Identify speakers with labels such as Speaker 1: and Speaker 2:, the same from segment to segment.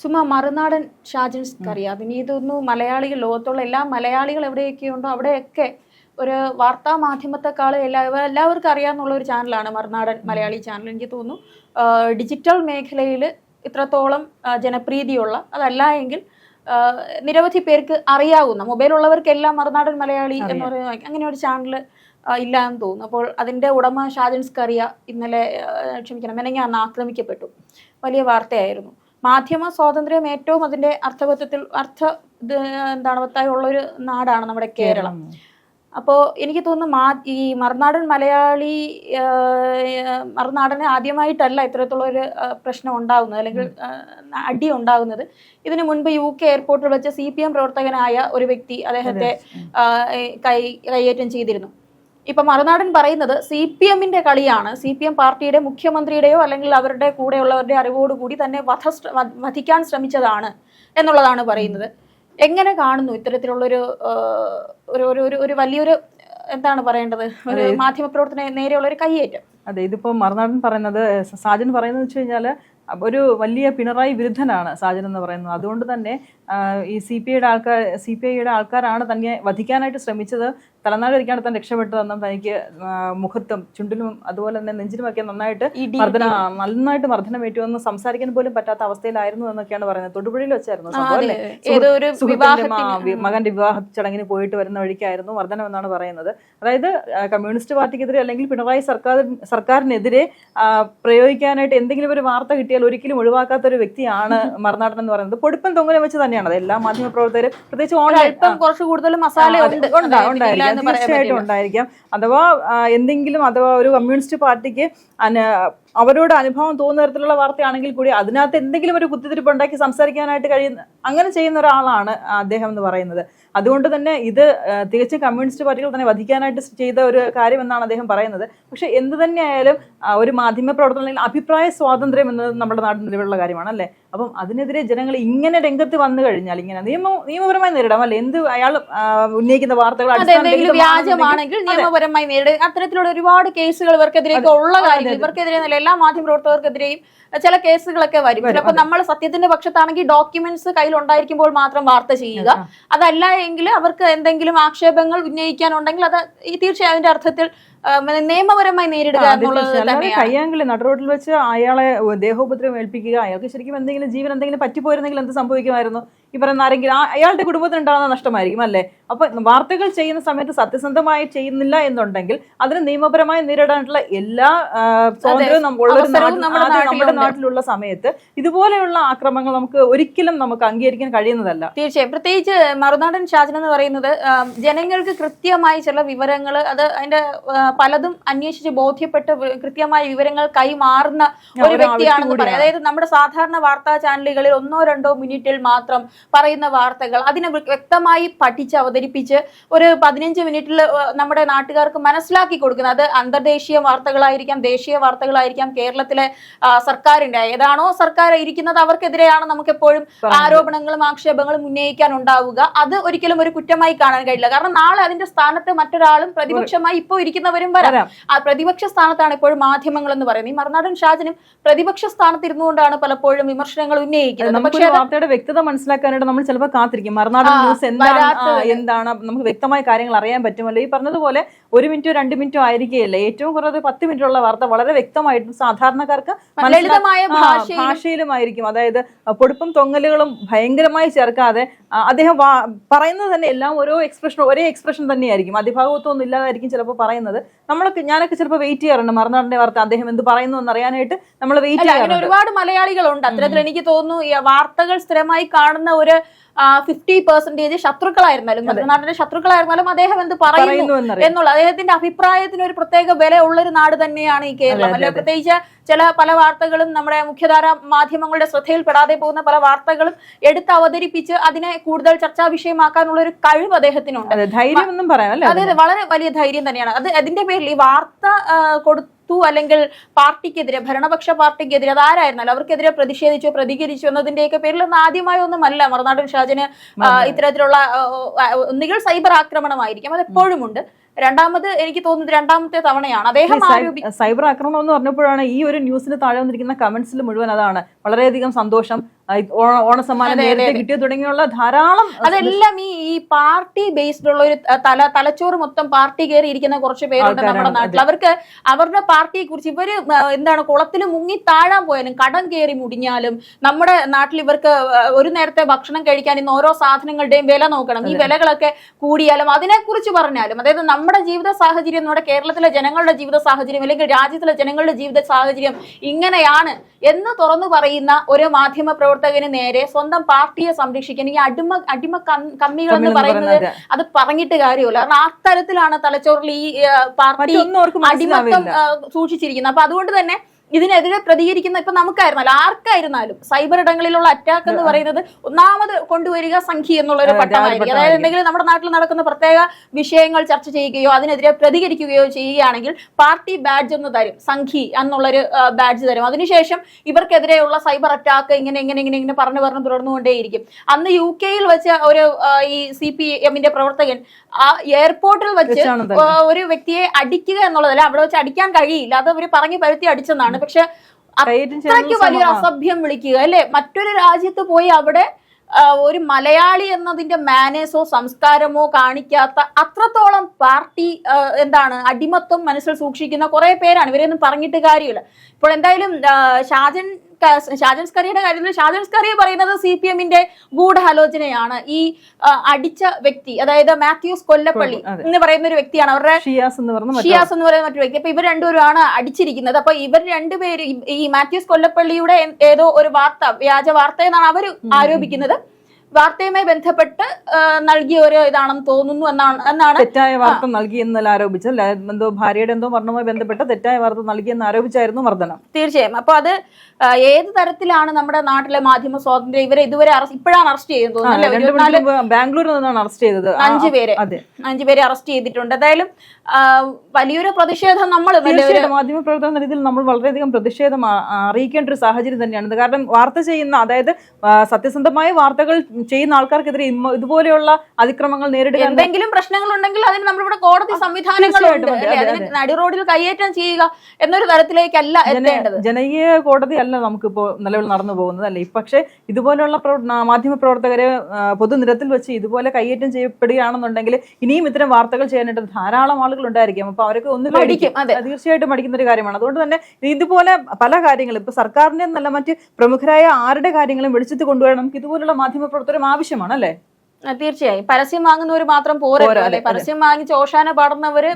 Speaker 1: സുമ മറുനാടൻ ഷാജിൻസ് അറിയാം പിന്നെ ഇതൊന്നും മലയാളികൾ ലോകത്തുള്ള എല്ലാ മലയാളികൾ എവിടെയൊക്കെ ഉണ്ടോ അവിടെയൊക്കെ ഒരു വാർത്താ മാധ്യമത്തെക്കാളും എല്ലാ എല്ലാവർക്കും അറിയാമെന്നുള്ള ഒരു ചാനലാണ് മറുനാടൻ മലയാളി ചാനൽ. എനിക്ക് തോന്നുന്നു ഡിജിറ്റൽ മേഖലയിൽ ഇത്രത്തോളം ജനപ്രീതിയുള്ള അതല്ല എങ്കിൽ നിരവധി പേർക്ക് അറിയാവുന്ന മൊബൈലുള്ളവർക്കെല്ലാം മറുനാടൻ മലയാളി എന്ന് പറയുന്ന അങ്ങനെ ഒരു ചാനൽ ഇല്ല എന്ന് തോന്നുന്നു. അപ്പോൾ അതിന്റെ ഉടമ ഷാജൻസ് കറിയ ഇന്നലെ ക്ഷമിക്കണം ക്ഷമിക്കണം മെനങ്ങാന്ന് ആക്രമിക്കപ്പെട്ടു. വലിയ വാർത്തയായിരുന്നു. മാധ്യമ സ്വാതന്ത്ര്യം ഏറ്റവും അതിന്റെ അർത്ഥവത്വത്തിൽ അർത്ഥ എന്താണ് വത്തായുള്ള ഒരു നാടാണ് നമ്മുടെ കേരളം. അപ്പോ എനിക്ക് തോന്നുന്നു മാ ഈ മറുനാടൻ മലയാളി മറുനാടന് ആദ്യമായിട്ടല്ല ഇത്തരത്തിലുള്ള ഒരു പ്രശ്നം ഉണ്ടാകുന്നത് അല്ലെങ്കിൽ അടി ഉണ്ടാകുന്നത് ഇതിനു മുൻപ് യു കെ എയർപോർട്ടിൽ വെച്ച സി പി എം പ്രവർത്തകനായ ഒരു വ്യക്തി അദ്ദേഹത്തെ കൈ കൈയേറ്റം ചെയ്തിരുന്നു. ഇപ്പൊ മറുനാടൻ പറയുന്നത് സി പി എമ്മിന്റെ കളിയാണ്. സി പി എം പാർട്ടിയുടെ മുഖ്യമന്ത്രിയുടെയോ അല്ലെങ്കിൽ അവരുടെ കൂടെയുള്ളവരുടെ അറിവോടുകൂടി തന്നെ വധ വധിക്കാൻ ശ്രമിച്ചതാണ് എന്നുള്ളതാണ് പറയുന്നത്. എങ്ങനെ കാണുന്നു ഇത്തരത്തിലുള്ളൊരു ഒരു ഒരു ഒരു വലിയൊരു എന്താണ് പറയേണ്ടത്? ഒരു മാധ്യമപ്രവർത്തന നേരെയുള്ള ഒരു കയ്യേറ്റം.
Speaker 2: അതെ ഇതിപ്പോ മറുനാടൻ പറയുന്നത് സാജൻ പറയുന്നത് വെച്ച് കഴിഞ്ഞാൽ ഒരു വലിയ പിണറായി വിരുദ്ധനാണ് സാജൻ എന്ന് പറയുന്നത്. അതുകൊണ്ട് തന്നെ ഈ സി പി ഐയുടെ ആൾക്കാർ സി പി ഐയുടെ ആൾക്കാരാണ് തന്നെ വധിക്കാനായിട്ട് ശ്രമിച്ചത് തലനാട് ഇരിക്കാണ്ട് താൻ തന്നെ തനിക്ക് മുഖത്തും ചുണ്ടിലും അതുപോലെ തന്നെ നെഞ്ചിലുമൊക്കെ നന്നായിട്ട് മർദ്ദന നന്നായിട്ട് മർദ്ദനമേറ്റു എന്ന് സംസാരിക്കാൻ പോലും പറ്റാത്ത അവസ്ഥയിലായിരുന്നു എന്നൊക്കെയാണ് പറയുന്നത്. തൊടുപുഴയിൽ വെച്ചായിരുന്നു. മകന്റെ വിവാഹ ചടങ്ങിന് പോയിട്ട് വരുന്ന വഴിക്കായിരുന്നു മർദ്ദനം എന്നാണ് പറയുന്നത്. അതായത് കമ്മ്യൂണിസ്റ്റ് പാർട്ടിക്കെതിരെ അല്ലെങ്കിൽ പിണറായി സർക്കാർ സർക്കാരിനെതിരെ പ്രയോഗിക്കാനായിട്ട് എന്തെങ്കിലും ഒരു വാർത്ത കിട്ടിയാൽ ഒരിക്കലും ഒഴിവാക്കാത്ത ഒരു വ്യക്തിയാണ് മറുനാടൻ എന്ന് പറയുന്നത്. പൊടിപ്പൻ തൊങ്ങലും വെച്ച് തന്നെയാണ്. അത് എല്ലാ മാധ്യമ പ്രവർത്തകരും പ്രത്യേകിച്ച് ഓൺലൈൻ
Speaker 1: കുറച്ച് കൂടുതൽ മസാല
Speaker 2: ഉണ്ടായിരിക്കാം. തീർച്ചയായിട്ടും ഉണ്ടായിരിക്കാം. അഥവാ എന്തെങ്കിലും അഥവാ ഒരു കമ്മ്യൂണിസ്റ്റ് പാർട്ടിക്ക് അവരോട് അനുഭവം തോന്നുന്ന തരത്തിലുള്ള വാർത്തയാണെങ്കിൽ കൂടി അതിനകത്ത് എന്തെങ്കിലും ഒരു കുത്തിത്തിരിപ്പ് ഉണ്ടാക്കി സംസാരിക്കാനായിട്ട് കഴിയുന്ന അങ്ങനെ ചെയ്യുന്ന ഒരാളാണ് അദ്ദേഹം എന്ന് പറയുന്നത്. അതുകൊണ്ട് തന്നെ ഇത് തികച്ചും കമ്മ്യൂണിസ്റ്റ് പാർട്ടികൾ തന്നെ വധിക്കാനായിട്ട് ചെയ്ത ഒരു കാര്യം എന്നാണ് അദ്ദേഹം പറയുന്നത്. പക്ഷേ എന്ത് തന്നെയായാലും ഒരു മാധ്യമ പ്രവർത്തനം അല്ലെങ്കിൽ അഭിപ്രായ സ്വാതന്ത്ര്യം എന്നത് നമ്മുടെ നാട്ടിൽ നിലവിലുള്ള കാര്യമാണ് അല്ലേ? അപ്പം അതിനെതിരെ ജനങ്ങൾ ഇങ്ങനെ രംഗത്ത് വന്നു കഴിഞ്ഞാൽ ഇങ്ങനെ നിയമ നിയമപരമായി നേരിടാം അല്ലെ? എന്ത് അയാൾ ഉന്നയിക്കുന്ന വാർത്തകൾ
Speaker 1: വ്യാജമാണെങ്കിൽ നിയമപരമായി നേരിടുക. അത്തരത്തിലുള്ള ഒരുപാട് കേസുകൾ ഇവർക്കെതിരെയൊക്കെ ഉള്ള കാര്യങ്ങൾ ഇവർക്കെതിരെ എല്ലാ എല്ലാ പ്രവർത്തകർക്കെതിരെയും ചില കേസുകളൊക്കെ വരും. ചിലപ്പോൾ നമ്മൾ സത്യത്തിന്റെ പക്ഷത്താണെങ്കിൽ ഡോക്യുമെന്റ്സ് കയ്യിലുണ്ടായിരിക്കുമ്പോൾ മാത്രം വാർത്ത ചെയ്യുക. അതല്ല എങ്കിൽ അവർക്ക് എന്തെങ്കിലും ആക്ഷേപങ്ങൾ ഉന്നയിക്കാനുണ്ടെങ്കിൽ അത് ഈ തീർച്ചയായും അതിന്റെ അർത്ഥത്തിൽ നിയമപരമായി നേരിടുക
Speaker 2: കയ്യാങ്കളി നടുറോഡിൽ വെച്ച് അയാളെ ദേഹോപദ്രവം ഏൽപ്പിക്കുക അയാൾക്ക് ശരിക്കും എന്തെങ്കിലും ജീവൻ എന്തെങ്കിലും പറ്റിപ്പോയിരുന്നെങ്കിൽ എന്ത് സംഭവിക്കുമായിരുന്നു? ഈ പറയുന്ന ആരെങ്കിലും അയാളുടെ കുടുംബത്തിന് ഉണ്ടാകുന്ന നഷ്ടമായിരിക്കും അല്ലേ? അപ്പൊ വാർത്തകൾ ചെയ്യുന്ന സമയത്ത് സത്യസന്ധമായി ചെയ്യുന്നില്ല എന്നുണ്ടെങ്കിൽ അതിന് നിയമപരമായി നേരിടാനുള്ള എല്ലാ സ്വാതന്ത്ര്യവും
Speaker 1: നമ്മുടെ.
Speaker 2: നാട്ടിലുള്ള സമയത്ത് ഇതുപോലെയുള്ള ആക്രമങ്ങൾ നമുക്ക് ഒരിക്കലും നമുക്ക് അംഗീകരിക്കാൻ കഴിയുന്നതല്ല.
Speaker 1: തീർച്ചയായും. പ്രത്യേകിച്ച് മറുനാടൻ ഷാജൻ എന്ന് പറയുന്നത് ജനങ്ങൾക്ക് കൃത്യമായി ചില വിവരങ്ങൾ അത് അതിന്റെ പലതും അന്വേഷിച്ച് ബോധ്യപ്പെട്ട് കൃത്യമായ വിവരങ്ങൾ കൈമാറുന്ന ഒരു
Speaker 2: വ്യക്തിയാണ്
Speaker 1: വ്യക്തിയാണെന്ന്
Speaker 2: വ്യക്തി
Speaker 1: പറയാം. അതായത് നമ്മുടെ സാധാരണ വാർത്താ ചാനലുകളിൽ ഒന്നോ രണ്ടോ മിനിറ്റിൽ മാത്രം പറയുന്ന വാർത്തകൾ അതിനെ വ്യക്തമായി പഠിച്ച് അവതരിപ്പിച്ച് ഒരു പതിനഞ്ച് മിനിറ്റിൽ നമ്മുടെ നാട്ടുകാർക്ക് മനസ്സിലാക്കി കൊടുക്കുന്നത്. അത് അന്തർദേശീയ വാർത്തകളായിരിക്കാം ദേശീയ വാർത്തകളായിരിക്കാം കേരളത്തിലെ സർക്കാരിന്റെ ഏതാണോ സർക്കാർ ഇരിക്കുന്നത് അവർക്കെതിരെയാണ് നമുക്ക് എപ്പോഴും ആരോപണങ്ങളും ആക്ഷേപങ്ങളും ഉന്നയിക്കാൻ ഉണ്ടാവുക. അത് ഒരിക്കലും ഒരു കുറ്റമായി കാണാൻ കഴിയില്ല. കാരണം നാളെ അതിന്റെ സ്ഥാനത്ത് മറ്റൊരാളും പ്രതിപക്ഷമായി ഇപ്പോൾ ഇരിക്കുന്നവരും വരാം. പ്രതിപക്ഷ സ്ഥാനത്താണ് എപ്പോഴും മാധ്യമങ്ങൾ എന്ന് പറയുന്നത്. ഈ മറുനാടൻ ഷാജനും പ്രതിപക്ഷ സ്ഥാനത്ത് ഇരുന്നുകൊണ്ടാണ് പലപ്പോഴും വിമർശനങ്ങൾ ഉന്നയിക്കുന്നത്. പക്ഷേ
Speaker 2: വാർത്തയുടെ വ്യക്തത മനസ്സിലാക്കാനായിട്ട് നമ്മൾ ചിലപ്പോൾ കാത്തിരിക്കും. മറുനാടൻ ന്യൂസ് എന്താണ്. എന്താണ് നമുക്ക് വ്യക്തമായ കാര്യങ്ങൾ അറിയാൻ പറ്റുമല്ലോ? ഈ പറഞ്ഞതുപോലെ ഒരു മിനിറ്റോ രണ്ട് മിനിറ്റോ ആയിരിക്കുകയല്ലേ? ഏറ്റവും കുറഞ്ഞത് പത്ത് മിനിറ്റുള്ള വാർത്ത വളരെ വ്യക്തമായിട്ടും സാധാരണക്കാർക്ക് ഭാഷയിലുമായിരിക്കും. അതായത് പൊടുപ്പും തൊങ്ങലുകളും ഭയങ്കരമായി ചേർക്കാതെ അദ്ദേഹം പറയുന്നത് തന്നെ എല്ലാം ഓരോ എക്സ്പ്രഷൻ ഒരേ എക്സ്പ്രഷൻ തന്നെയായിരിക്കും. അതിഭാഗത്വമൊന്നും ഇല്ലാതായിരിക്കും ചിലപ്പോൾ പറയുന്നത്. നമ്മളൊക്കെ ഞാനൊക്കെ ചിലപ്പോൾ വെയിറ്റ് ചെയ്യാറുണ്ട്. മറുനാടിന്റെ വാർത്ത അദ്ദേഹം എന്ത് പറയുന്നു എന്ന് അറിയാനായിട്ട് നമ്മൾ വെയിറ്റ് ചെയ്യാറുണ്ട്.
Speaker 1: ഒരുപാട് മലയാളികളുണ്ട്. അത്തരത്തിൽ എനിക്ക് തോന്നുന്നു ഈ വാർത്തകൾ സ്ഥിരമായി കാണുന്ന ഒരു ഫിഫ്റ്റി പെർസെന്റേജ് ശത്രുക്കളായിരുന്നാലും നാട്ടിലെ ശത്രുക്കളായിരുന്നാലും അദ്ദേഹം എന്ത് പറയുന്നു എന്നുള്ള അദ്ദേഹത്തിന്റെ അഭിപ്രായത്തിന് ഒരു പ്രത്യേക വില ഉള്ള ഒരു നാട് തന്നെയാണ് ഈ കേരളം. അല്ലെ? പ്രത്യേകിച്ച് ചില പല വാർത്തകളും നമ്മുടെ മുഖ്യധാര മാധ്യമങ്ങളുടെ ശ്രദ്ധയിൽപ്പെടാതെ പോകുന്ന പല വാർത്തകളും എടുത്ത് അവതരിപ്പിച്ച് അതിനെ കൂടുതൽ ചർച്ചാ വിഷയമാക്കാനുള്ള ഒരു കഴിവ് അദ്ദേഹത്തിനുണ്ട്.
Speaker 2: ധൈര്യം
Speaker 1: അതെ വളരെ വലിയ ധൈര്യം തന്നെയാണ്. അത് അതിന്റെ പേരിൽ ഈ വാർത്ത ആ, കൊടുത്തു അല്ലെങ്കിൽ പാർട്ടിക്കെതിരെ ഭരണപക്ഷ പാർട്ടിക്കെതിരെ അത് ആരായിരുന്നാലും അവർക്കെതിരെ പ്രതിഷേധിച്ചോ പ്രതികരിച്ചോ എന്നതിന്റെയൊക്കെ പേരിൽ ഒന്നും ആദ്യമായി ഒന്നുമല്ല മറുനാടൻ ഷാജിന് ഇത്തരത്തിലുള്ള ഒന്നുകിൽ സൈബർ ആക്രമണമായിരിക്കും. അത് എപ്പോഴും ഉണ്ട് രണ്ടാമത് എനിക്ക് തോന്നുന്നത് രണ്ടാമത്തെ തവണയാണ്. അദ്ദേഹം
Speaker 2: സൈബർ ആക്രമണം എന്ന് പറഞ്ഞപ്പോഴാണ് ഈ ഒരു ന്യൂസിന് താഴെ വന്നിരിക്കുന്ന കമന്റ്സിൽ മുഴുവൻ അതാണ്. വളരെയധികം സന്തോഷം. ഓണസമ്മാനം നേരത്തെ കിട്ടിയ തുടങ്ങിയുള്ള ധാരാളം
Speaker 1: അതെല്ലാം ഈ ഈ പാർട്ടി ബേസ്ഡ് ഉള്ള ഒരു തല തലച്ചോറ് മൊത്തം പാർട്ടി കയറി ഇരിക്കുന്ന കുറച്ച് പേരുണ്ട് നമ്മുടെ നാട്ടിൽ. അവർക്ക് അവരുടെ പാർട്ടിയെ കുറിച്ച് ഇവർ എന്താണ് കുളത്തിൽ മുങ്ങി താഴാൻ പോയാലും കടം കയറി മുടിഞ്ഞാലും നമ്മുടെ നാട്ടിൽ ഇവർക്ക് ഒരു നേരത്തെ ഭക്ഷണം കഴിക്കാൻ ഇന്ന് ഓരോ സാധനങ്ങളുടെയും വില നോക്കണം. ഈ വിലകളൊക്കെ കൂടിയാലും അതിനെക്കുറിച്ച് പറഞ്ഞാലും അതായത് നമ്മുടെ ജീവിത സാഹചര്യം നമ്മുടെ കേരളത്തിലെ ജനങ്ങളുടെ ജീവിത സാഹചര്യം അല്ലെങ്കിൽ രാജ്യത്തിലെ ജനങ്ങളുടെ ജീവിത സാഹചര്യം ഇങ്ങനെയാണ് എന്ന് തുറന്നു പറയുന്ന ഒരു മാധ്യമ പ്രവർത്തകന് നേരെ സ്വന്തം പാർട്ടിയെ സംരക്ഷിക്കാൻ ഈ അടിമ അടിമ കമ്മികൾ എന്ന് പറയുന്നത് അത് പറഞ്ഞിട്ട് കാര്യമില്ല. കാരണം ആ തരത്തിലാണ് തലച്ചോറിൽ ഈ പാർട്ടി അടിമത്തം സൂക്ഷിച്ചിരിക്കുന്നത്. അപ്പൊ അതുകൊണ്ട് തന്നെ ഇതിനെതിരെ പ്രതികരിക്കുന്ന ഇപ്പൊ നമുക്കായിരുന്നാലും ആർക്കായിരുന്നാലും സൈബർ ഇടങ്ങളിലുള്ള അറ്റാക്ക് എന്ന് പറയുന്നത് ഒന്നാമത് കൊണ്ടുവരിക സംഖ്യ എന്നുള്ള ഒരു പട്ടമായിരിക്കും. അതായത്. എന്തെങ്കിലും നമ്മുടെ നാട്ടിൽ നടക്കുന്ന പ്രത്യേക വിഷയങ്ങൾ ചർച്ച ചെയ്യുകയോ അതിനെതിരെ പ്രതികരിക്കുകയോ ചെയ്യുകയാണെങ്കിൽ പാർട്ടി ബാഡ്ജ് ഒന്ന് തരും സംഖി എന്നുള്ളൊരു ബാഡ്ജ് തരും. അതിനുശേഷം ഇവർക്കെതിരെയുള്ള സൈബർ അറ്റാക്ക് ഇങ്ങനെ ഇങ്ങനെ ഇങ്ങനെ ഇങ്ങനെ പറഞ്ഞു പറഞ്ഞു തുടർന്നുകൊണ്ടേയിരിക്കും. അന്ന് യു കെയിൽ വെച്ച ഒരു ഈ സി പി എമ്മിന്റെ പ്രവർത്തകൻ ആ എയർപോർട്ടിൽ വെച്ച് ഒരു വ്യക്തിയെ അടിക്കുക എന്നുള്ളതല്ല അവിടെ വെച്ച് അടിക്കാൻ കഴിയില്ല. അത് അവർ പറഞ്ഞു പരുത്തി അടിച്ചെന്നാണ് പക്ഷെ
Speaker 2: കൈയേറ്റം
Speaker 1: അത്രയ്ക്ക് വലിയൊരു അസഭ്യം വിളിക്കുക അല്ലെ? മറ്റൊരു രാജ്യത്ത് പോയി അവിടെ ഒരു മലയാളി എന്നതിന്റെ മാനേഴ്സോ സംസ്കാരമോ കാണിക്കാത്ത അത്രത്തോളം പാർട്ടി എന്താണ് അടിമത്വം മനസ്സിൽ സൂക്ഷിക്കുന്ന കുറെ പേരാണ്. ഇവരെയൊന്നും പറഞ്ഞിട്ട് കാര്യമില്ല. ഇപ്പോൾ എന്തായാലും ഷാജൻ ക- ഷാജൻ സ്കറിയുടെ കാര്യത്തിൽ ഷാജൻസ്കറി പറയുന്നത് സി പി എമ്മിന്റെ ഗൂഢാലോചനയാണ്. ഈ അടിച്ച വ്യക്തി അതായത് മാത്യൂസ് കൊല്ലപ്പള്ളി എന്ന് പറയുന്ന ഒരു വ്യക്തിയാണ്. അവരുടെ
Speaker 2: ഷിയാസ് എന്ന്
Speaker 1: പറയുന്ന മറ്റൊരു വ്യക്തി. അപ്പൊ ഇവർ രണ്ടുപേരുമാണ് അടിച്ചിരിക്കുന്നത്. അപ്പൊ ഇവർ രണ്ടുപേര് ഈ- മാത്യൂസ് കൊല്ലപ്പള്ളിയുടെ ഏതോ ഒരു വാർത്ത വ്യാജ വാർത്ത എന്നാണ് അവർ ആരോപിക്കുന്നത്. വാർത്തയുമായി ബന്ധപ്പെട്ട് നൽകിയ ഒരു ഇതാണെന്ന് തോന്നുന്നു എന്നാണ് എന്നാണ്.
Speaker 2: തെറ്റായ വാർത്ത നൽകി എന്നല്ല ആരോപിച്ചു എന്തോ ഭാര്യയുടെ എന്തോ മരണവുമായി ബന്ധപ്പെട്ട് തെറ്റായ വാർത്ത നൽകിയെന്ന് ആരോപിച്ചായിരുന്നു മർദ്ദനം.
Speaker 1: തീർച്ചയായും. അപ്പൊ അത് ഏത് തരത്തിലാണ് നമ്മുടെ നാട്ടിലെ മാധ്യമ സ്വാതന്ത്ര്യം? ഇവരെ ഇതുവരെ ഇപ്പോഴാണ് അറസ്റ്റ് ചെയ്യുന്നത് തോന്നുന്നു
Speaker 2: ബാംഗ്ലൂരിൽ നിന്നാണ് അറസ്റ്റ് ചെയ്തത്.
Speaker 1: അഞ്ചു പേരെ.
Speaker 2: അതെ.
Speaker 1: അഞ്ചു പേരെ അറസ്റ്റ് ചെയ്തിട്ടുണ്ട്. എന്തായാലും വലിയൊരു പ്രതിഷേധം നമ്മൾ
Speaker 2: മാധ്യമ പ്രവർത്തന രീതിയിൽ നമ്മൾ വളരെയധികം പ്രതിഷേധം അറിയിക്കേണ്ട ഒരു സാഹചര്യം തന്നെയാണ്. കാരണം വാർത്ത ചെയ്യുന്ന അതായത് സത്യസന്ധമായ വാർത്തകൾ ചെയ്യുന്ന ആൾക്കാർക്കെതിരെ ഇതുപോലെയുള്ള അതിക്രമങ്ങൾ നേരിടുക
Speaker 1: എന്തെങ്കിലും പ്രശ്നങ്ങൾ ഉണ്ടെങ്കിൽ അതിന് നമ്മളിവിടെ കോടതി സംവിധാനങ്ങളുണ്ട് നടുറോഡിൽ കയ്യേറ്റം ചെയ്യുക എന്നൊരു തരത്തിലേക്കല്ല
Speaker 2: ജനകീയ കോടതി അല്ല നമുക്കിപ്പോ നിലവിൽ നടന്നു പോകുന്നത് അല്ലേ? പക്ഷേ ഇതുപോലെയുള്ള മാധ്യമ പ്രവർത്തകരെ പൊതുനിരത്തിൽ വെച്ച് ഇതുപോലെ കൈയേറ്റം ചെയ്യപ്പെടുകയാണെന്നുണ്ടെങ്കിൽ ഇനിയും ഇത്തരം വാർത്തകൾ ചെയ്യാനായിട്ട് ധാരാളം ആളുകൾ ഉണ്ടായിരിക്കും. അപ്പൊ അവരൊക്കെ ഒന്ന്.
Speaker 1: അതെ.
Speaker 2: തീർച്ചയായിട്ടും മടിക്കുന്ന ഒരു കാര്യമാണ്. അതുകൊണ്ട് തന്നെ ഇതുപോലെ പല കാര്യങ്ങളും ഇപ്പൊ സർക്കാരിന്റെ എന്നല്ല മറ്റ് പ്രമുഖരായ ആരുടെ കാര്യങ്ങളും വെളിച്ചത്ത് കൊണ്ടുവരാൻ നമുക്ക് ഇതുപോലുള്ള മാധ്യമ പ്രവർത്തനം ആവശ്യമാണ് അല്ലേ
Speaker 1: തീർച്ചയായും. പരസ്യം വാങ്ങുന്നവർ മാത്രം പോരല്ലോ പരസ്യം വാങ്ങിച്ച് ഓശാന പാടുന്നവര്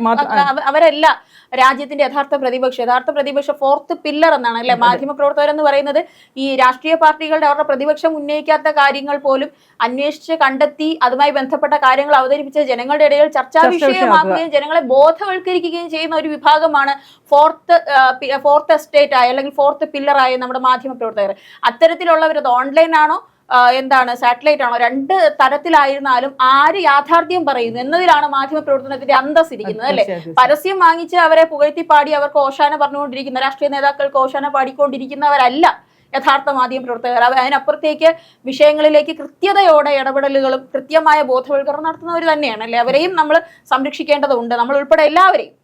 Speaker 1: അവരല്ല രാജ്യത്തിന്റെ യഥാർത്ഥ പ്രതിപക്ഷം. യഥാർത്ഥ പ്രതിപക്ഷ ഫോർത്ത് പില്ലർ എന്നാണ് അല്ലെ? മാധ്യമ പ്രവർത്തകർ എന്ന് പറയുന്നത് ഈ രാഷ്ട്രീയ പാർട്ടികളുടെ അവരുടെ പ്രതിപക്ഷം ഉന്നയിക്കാത്ത കാര്യങ്ങൾ പോലും അന്വേഷിച്ച് കണ്ടെത്തി അതുമായി ബന്ധപ്പെട്ട കാര്യങ്ങൾ അവതരിപ്പിച്ച് ജനങ്ങളുടെ ഇടയിൽ ചർച്ചാ വിഷയമാക്കുകയും ജനങ്ങളെ ബോധവൽക്കരിക്കുകയും ചെയ്യുന്ന ഒരു വിഭാഗമാണ് ഫോർത്ത് ഫോർത്ത് എസ്റ്റേറ്റ് ആയ അല്ലെങ്കിൽ ഫോർത്ത് പില്ലർ ആയ നമ്മുടെ മാധ്യമ പ്രവർത്തകർ അത്തരത്തിലുള്ളവർ അത് ഓൺലൈൻ ആണോ എന്താണ് സാറ്റലൈറ്റ് ആണോ? രണ്ട് തരത്തിലായിരുന്നാലും ആര് യാഥാർത്ഥ്യം പറയുന്നു? എന്നതിലാണ് മാധ്യമ പ്രവർത്തനത്തിന്റെ അന്തസ് ഇരിക്കുന്നത് അല്ലെ? പരസ്യം വാങ്ങിച്ച് അവരെ പുകഴ്ത്തി പാടി അവർക്ക് ഓശാന പറഞ്ഞുകൊണ്ടിരിക്കുന്ന രാഷ്ട്രീയ നേതാക്കൾക്ക് ഓശാന പാടിക്കൊണ്ടിരിക്കുന്നവരല്ല യഥാർത്ഥ മാധ്യമ പ്രവർത്തകർ അതിനപ്പുറത്തേക്ക് വിഷയങ്ങളിലേക്ക് കൃത്യതയോടെ ഇടപെടലുകളും കൃത്യമായ ബോധവൽക്കരണം നടത്തുന്നവർ തന്നെയാണ് അല്ലെ? അവരെയും നമ്മൾ സംരക്ഷിക്കേണ്ടതുണ്ട്. നമ്മൾ ഉൾപ്പെടെ എല്ലാവരെയും